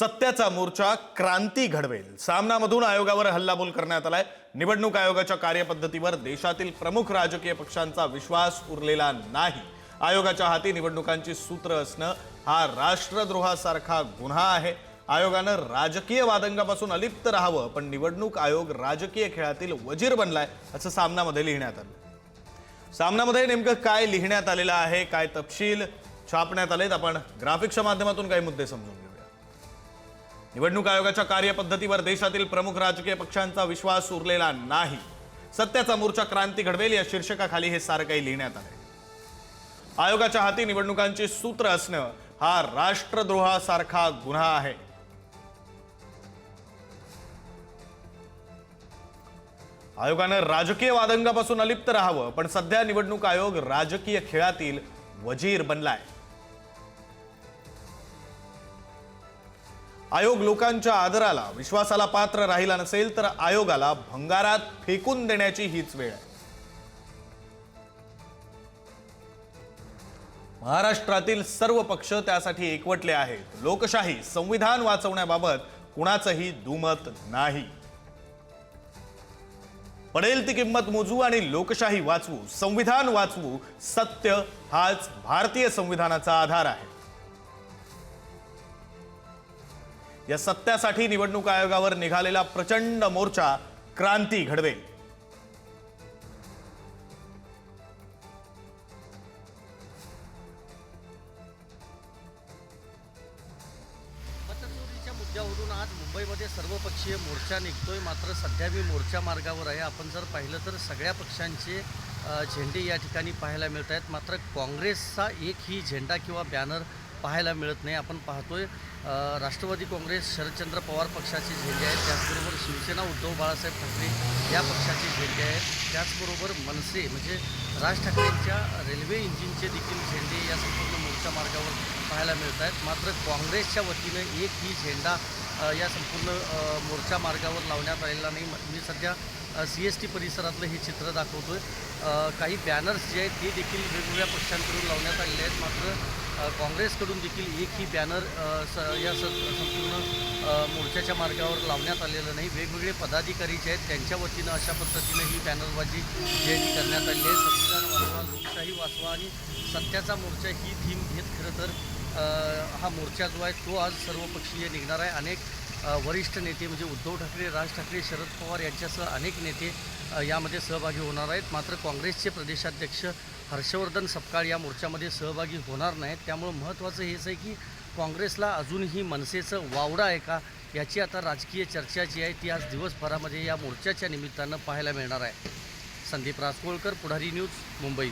सत्याचा मोर्चा क्रांती घडवेल. सामनामधून आयोगावर हल्लाबोल करण्यात आलाय. निवडणूक आयोगाच्या कार्यपद्धतीवर देशातील प्रमुख राजकीय पक्षांचा विश्वास उरलेला नाही. आयोगाच्या हाती निवडणुकांची सूत्र असणं हा राष्ट्रद्रोहासारखा गुन्हा आहे. आयोगानं राजकीय वादंगापासून अलिप्त राहावं पण निवडणूक आयोग राजकीय खेळातील वजीर बनलाय असं सामनामध्ये लिहिण्यात आलं. सामनामध्ये नेमकं काय लिहिण्यात आलेलं आहे काय तपशील छापण्यात आलेत आपण ग्राफिक्सच्या माध्यमातून काही मुद्दे समजून निवडणूक आयोगाच्या कार्यपद्धतीवर देशातील प्रमुख राजकीय पक्षांचा विश्वास उरलेला नाही. सत्याचा मोर्चा क्रांती घडवेल या शीर्षकाखाली हे सारं काही लिहिण्यात आलंय. आयोगाच्या हाती निवडणुकांची सूत्र असणं हा राष्ट्रद्रोहासारखा गुन्हा आहे. आयोगानं राजकीय वादंगापासून अलिप्त राहावं पण सध्या निवडणूक आयोग राजकीय खेळातील वजीर बनलाय. आयोग लोकांच्या आदराला विश्वासाला पात्र राहिला नसेल तर आयोगाला भंगारात फेकून देण्याची हीच वेळ आहे. महाराष्ट्रातील सर्व पक्ष त्यासाठी एकवटले आहेत. लोकशाही संविधान वाचवण्याबाबत कुणाचंही दुमत नाही. पडेल ती किंमत मोजू आणि लोकशाही वाचवू संविधान वाचवू सत्य हाच भारतीय संविधानाचा आधार आहे. या सत्यासाठी निवडणूक आयोगावर निघालेला प्रचंड मोर्चा क्रांती घडवेल. मुद्द्यावरून आज मुंबईमध्ये सर्वपक्षीय मोर्चा निघतोय. मात्र सध्या मी मोर्चा मार्गावर आहे. आपण जर पाहिलं तर सगळ्या पक्षांचे झेंडे या ठिकाणी पाहायला मिळत आहेत मात्र काँग्रेसचा एकही झेंडा किंवा बॅनर पाहायला मिळत नाही. आपण पाहतोय राष्ट्रवादी काँग्रेस शरदचंद्र पवार पक्षाचे झेंडे आहेत. त्याचबरोबर शिवसेना उद्धव बाळासाहेब ठाकरे या पक्षाचे झेंडे आहेत. त्याचबरोबर मनसे म्हणजे राज ठाकरेंच्या रेल्वे इंजिनचे देखील झेंडे या संपूर्ण मोर्चा मार्गावर पाहायला मिळत आहेत. मात्र काँग्रेसच्या वतीनं एकही झेंडा या संपूर्ण मोर्चा मार्गावर लावण्यात आलेला नाही. मी सध्या सी एस टी परिसरातलं हे चित्र दाखवतो आहे काही बॅनर्स जे आहेत ते देखील वेगवेगळ्या पक्षांकडून लावण्यात आलेले आहेत. मात्र काँग्रेसकडून देखील एकही बॅनर स या स संपूर्ण मोर्चाच्या मार्गावर लावण्यात आलेलं नाही. वेगवेगळे पदाधिकारी जे आहेत. त्यांच्या वतीनं अशा पद्धतीनं ही बॅनरबाजी जे करण्यात आली आहे. संविधान वाचवा लोकशाही वाचवा आणि सत्याचा मोर्चा ही थीम घेत खरं तर हा मोर्चा जो आहे तो आज सर्वपक्षीय निघणार आहे. अनेक वरिष्ठ नेते म्हणजे उद्धव ठाकरे राज ठाकरे शरद पवार यांच्यासह अनेक नेते यामध्ये सहभागी होणार आहेत. मात्र काँग्रेसचे प्रदेशाध्यक्ष हर्षवर्धन सपकाळ या मोर्चामध्ये सहभागी होणार नाहीत. त्यामुळं महत्त्वाचं हेच आहे की काँग्रेसला अजूनही मनसेचं वावडं आहे का याची आता राजकीय चर्चा जी आहे ती आज दिवसभरामध्ये या मोर्चाच्या निमित्तानं पाहायला मिळणार आहे. संदीप रासकोळकर पुढारी न्यूज मुंबई.